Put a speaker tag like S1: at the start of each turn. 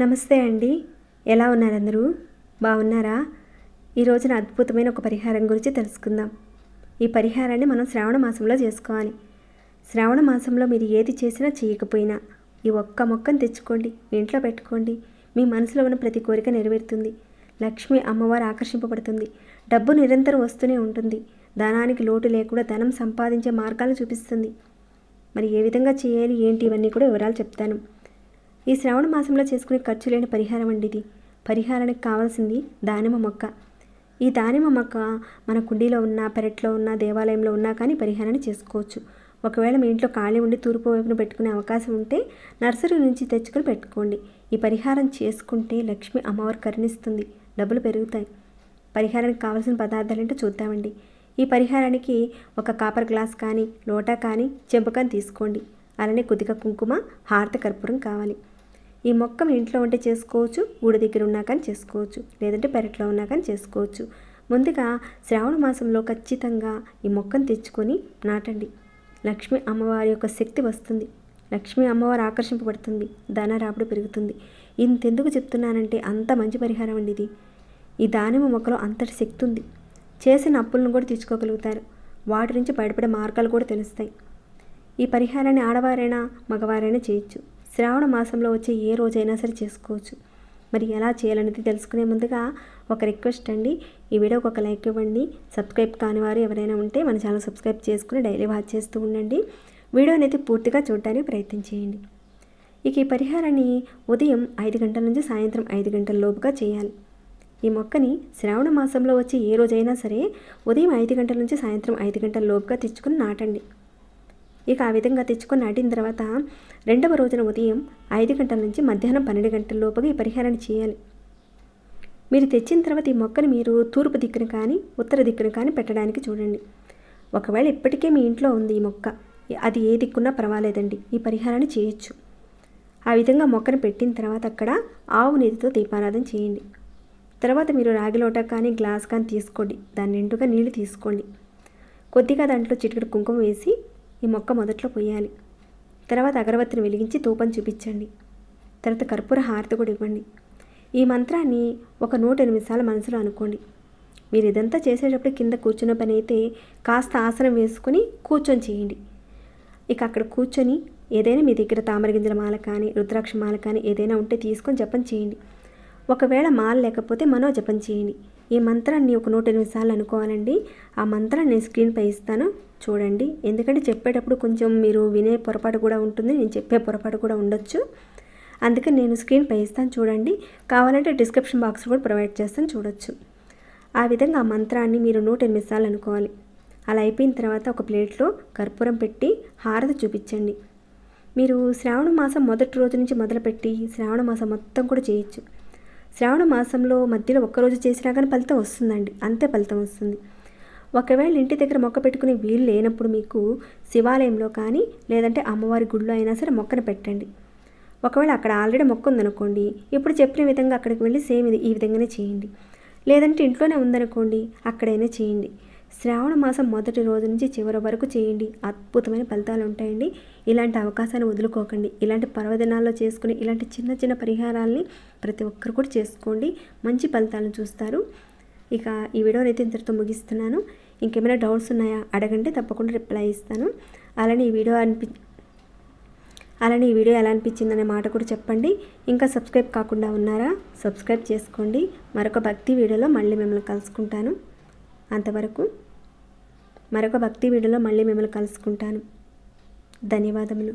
S1: నమస్తే అండి. ఎలా ఉన్నారు అందరూ? బాగున్నారా? ఈ రోజున అద్భుతమైన ఒక పరిహారం గురించి తెలుసుకుందాం. ఈ పరిహారాన్ని మనం శ్రావణ మాసంలో చేసుకోవాలి. శ్రావణ మాసంలో మీరు ఏది చేసినా చేయకపోయినా ఈ ఒక్క మొక్కను తెచ్చుకోండి ఇంట్లో పెట్టుకోండి. మీ మనసులో ఉన్న ప్రతి కోరిక నెరవేరుతుంది. లక్ష్మి అమ్మవారు ఆకర్షింపబడుతుంది. డబ్బు నిరంతరం వస్తూనే ఉంటుంది. ధనానికి లోటు లేకుండా ధనం సంపాదించే మార్గాలు చూపిస్తుంది. మరి ఏ విధంగా చేయాలి ఏంటి ఇవన్నీ కూడా వివరాలు చెప్తాను. ఈ శ్రావణ మాసంలో చేసుకునే ఖర్చు లేని పరిహారం అండి ఇది. పరిహారానికి కావాల్సింది దానిమ్మ మొక్క. ఈ దానిమ్మ మొక్క మన కుండీలో ఉన్న పెరట్లో ఉన్న దేవాలయంలో ఉన్నా కానీ పరిహారాన్ని చేసుకోవచ్చు. ఒకవేళ మీ ఇంట్లో ఖాళీ ఉండి తూర్పు వైపున పెట్టుకునే అవకాశం ఉంటే నర్సరీ నుంచి తెచ్చుకొని పెట్టుకోండి. ఈ పరిహారం చేసుకుంటే లక్ష్మి అమ్మవారు కరుణిస్తుంది. డబ్బులు పెరుగుతాయి. పరిహారానికి కావాల్సిన పదార్థాలు ఏంటో చూద్దామండి. ఈ పరిహారానికి ఒక కాపర్ గ్లాస్ కానీ లోటా కానీ చెంపకాని తీసుకోండి. అలానే కొద్దిగా కుంకుమ హారత కర్పూరం కావాలి. ఈ మొక్క మీ ఇంట్లో ఉంటే చేసుకోవచ్చు ఊడి దగ్గర ఉన్నా కానీ చేసుకోవచ్చు లేదంటే పెరట్లో ఉన్నా కానీ చేసుకోవచ్చు. ముందుగా శ్రావణ మాసంలో ఖచ్చితంగా ఈ మొక్కను తెచ్చుకొని నాటండి. లక్ష్మి అమ్మవారి యొక్క శక్తి వస్తుంది. లక్ష్మి అమ్మవారు ఆకర్షింపబడుతుంది. ధన రాబడి పెరుగుతుంది. ఇంతెందుకు చెప్తున్నానంటే అంత మంచి పరిహారం అండి ఇది. ఈ దానిమ్మ మొక్కలో అంతటి శక్తి ఉంది. చేసిన అప్పులను కూడా తీర్చుకోగలుగుతారు. వాటి నుంచి బయటపడే మార్గాలు కూడా తెలుస్తాయి. ఈ పరిహారాన్ని ఆడవారైనా మగవారైనా చేయొచ్చు. శ్రావణ మాసంలో వచ్చే ఏ రోజైనా సరే చేసుకోవచ్చు. మరి ఎలా చేయాలనేది తెలుసుకునే ముందుగా ఒక రిక్వెస్ట్ అండి. ఈ వీడియోకి ఒక లైక్ ఇవ్వండి. సబ్స్క్రైబ్ కాని వారు ఎవరైనా ఉంటే మన ఛానల్ సబ్స్క్రైబ్ చేసుకుని డైలీ వాచ్ చేస్తూ ఉండండి. వీడియో అనేది పూర్తిగా చూడడానికి ప్రయత్నం చేయండి. ఇక ఈ పరిహారాన్ని ఉదయం ఐదు గంటల నుంచి సాయంత్రం ఐదు గంటల లోపుగా చేయాలి. ఈ మొక్కని శ్రావణ మాసంలో వచ్చే ఏ రోజైనా సరే ఉదయం ఐదు గంటల నుంచి సాయంత్రం ఐదు గంటల లోపుగా తెచ్చుకుని నాటండి. ఇక ఆ విధంగా తెచ్చుకొని నాటిన తర్వాత రెండవ రోజున ఉదయం ఐదు గంటల నుంచి మధ్యాహ్నం పన్నెండు గంటల లోపుగా ఈ పరిహారాన్ని చేయాలి. మీరు తెచ్చిన తర్వాత ఈ మొక్కను మీరు తూర్పు దిక్కున కానీ ఉత్తర దిక్కున కానీ పెట్టడానికి చూడండి. ఒకవేళ ఇప్పటికే మీ ఇంట్లో ఉంది ఈ మొక్క అది ఏ దిక్కున్నా పర్వాలేదండి ఈ పరిహారాన్ని చేయొచ్చు. ఆ విధంగా మొక్కను పెట్టిన తర్వాత అక్కడ ఆవు నీటితో దీపారాధన చేయండి. తర్వాత మీరు రాగి లోట కానీ గ్లాస్ కానీ తీసుకోండి. దాని నిండుగా నీళ్ళు తీసుకోండి. కొద్దిగా దాంట్లో చిటికెడు కుంకుమ వేసి ఈ మొక్క మొదట్లో పోయాలి తర్వాత అగరబత్తిని వెలిగించి ధూపం చూపించండి. తర్వాత కర్పూర హారతి కూడా ఇవ్వండి. ఈ మంత్రాన్ని ఒక నూట ఎనిమిది సార్లు మనసులో అనుకోండి. మీరు ఇదంతా చేసేటప్పుడు కింద కూర్చున్న పని అయితే కాస్త ఆసనం వేసుకుని కూర్చొని చేయండి. ఇక అక్కడ కూర్చొని ఏదైనా మీ దగ్గర తామర గింజల మాల కానీ రుద్రాక్ష మాల కానీ ఏదైనా ఉంటే తీసుకొని జపం చేయండి. ఒకవేళ మాల లేకపోతే మనో జపం చేయండి. ఈ మంత్రాన్ని ఒక నూట ఎనిమిది సార్లు అనుకోవాలండి. ఆ మంత్రాన్ని నేను స్క్రీన్పై ఇస్తాను. చూడండి. ఎందుకంటే చెప్పేటప్పుడు కొంచెం మీరు వినే పొరపాటు కూడా ఉంటుంది నేను చెప్పే పొరపాటు కూడా ఉండొచ్చు. అందుకని నేను స్క్రీన్పై ఇస్తాను చూడండి. కావాలంటే డిస్క్రిప్షన్ బాక్స్ కూడా ప్రొవైడ్ చేస్తాను చూడొచ్చు. ఆ విధంగా ఆ మంత్రాన్ని మీరు నూట ఎనిమిది సార్లు అనుకోవాలి. అలా అయిపోయిన తర్వాత ఒక ప్లేట్లో కర్పూరం పెట్టి హారతి చూపించండి. మీరు శ్రావణ మాసం మొదటి రోజు నుంచి మొదలుపెట్టి శ్రావణ మాసం మొత్తం కూడా చేయొచ్చు. శ్రావణ మాసంలో మధ్యలో ఒక్కరోజు చేసినా కానీ ఫలితం వస్తుందండి. అంతే ఫలితం వస్తుంది. ఒకవేళ ఇంటి దగ్గర మొక్క పెట్టుకునే వీలు లేనప్పుడు మీకు శివాలయంలో కానీ లేదంటే అమ్మవారి గుడిలో అయినా సరే మొక్కను పెట్టండి. ఒకవేళ అక్కడ ఆల్రెడీ మొక్క ఉందనుకోండి ఇప్పుడు చెప్పిన విధంగా అక్కడికి వెళ్ళి సేమ్ ఇది ఈ విధంగానే చేయండి. లేదంటే ఇంట్లోనే ఉందనుకోండి అక్కడైనా చేయండి. శ్రావణ మాసం మొదటి రోజు నుంచి చివరి వరకు చేయండి. అద్భుతమైన ఫలితాలు ఉంటాయండి. ఇలాంటి అవకాశాన్ని వదులుకోకండి. ఇలాంటి పర్వదినాల్లో చేసుకుని ఇలాంటి చిన్న చిన్న పరిహారాల్ని ప్రతి ఒక్కరు కూడా చేసుకోండి. మంచి ఫలితాలను చూస్తారు. ఇక ఈ వీడియోని అయితే ఇంతటితో ముగిస్తున్నాను. ఇంకేమైనా డౌట్స్ ఉన్నాయా అడగండి తప్పకుండా రిప్లై ఇస్తాను. అలానే ఈ వీడియో అనిపి అలానే ఈ వీడియో ఎలా అనిపించిందనే మాట కూడా చెప్పండి. ఇంకా సబ్స్క్రైబ్ కాకుండా ఉన్నారా సబ్స్క్రైబ్ చేసుకోండి. మరొక భక్తి వీడియోలో మళ్ళీ మిమ్మల్ని కలుసుకుంటాను. అంతవరకు మరొక భక్తి వీడియోలో మళ్ళీ మిమ్మల్ని కలుసుకుంటాను. ధన్యవాదములు.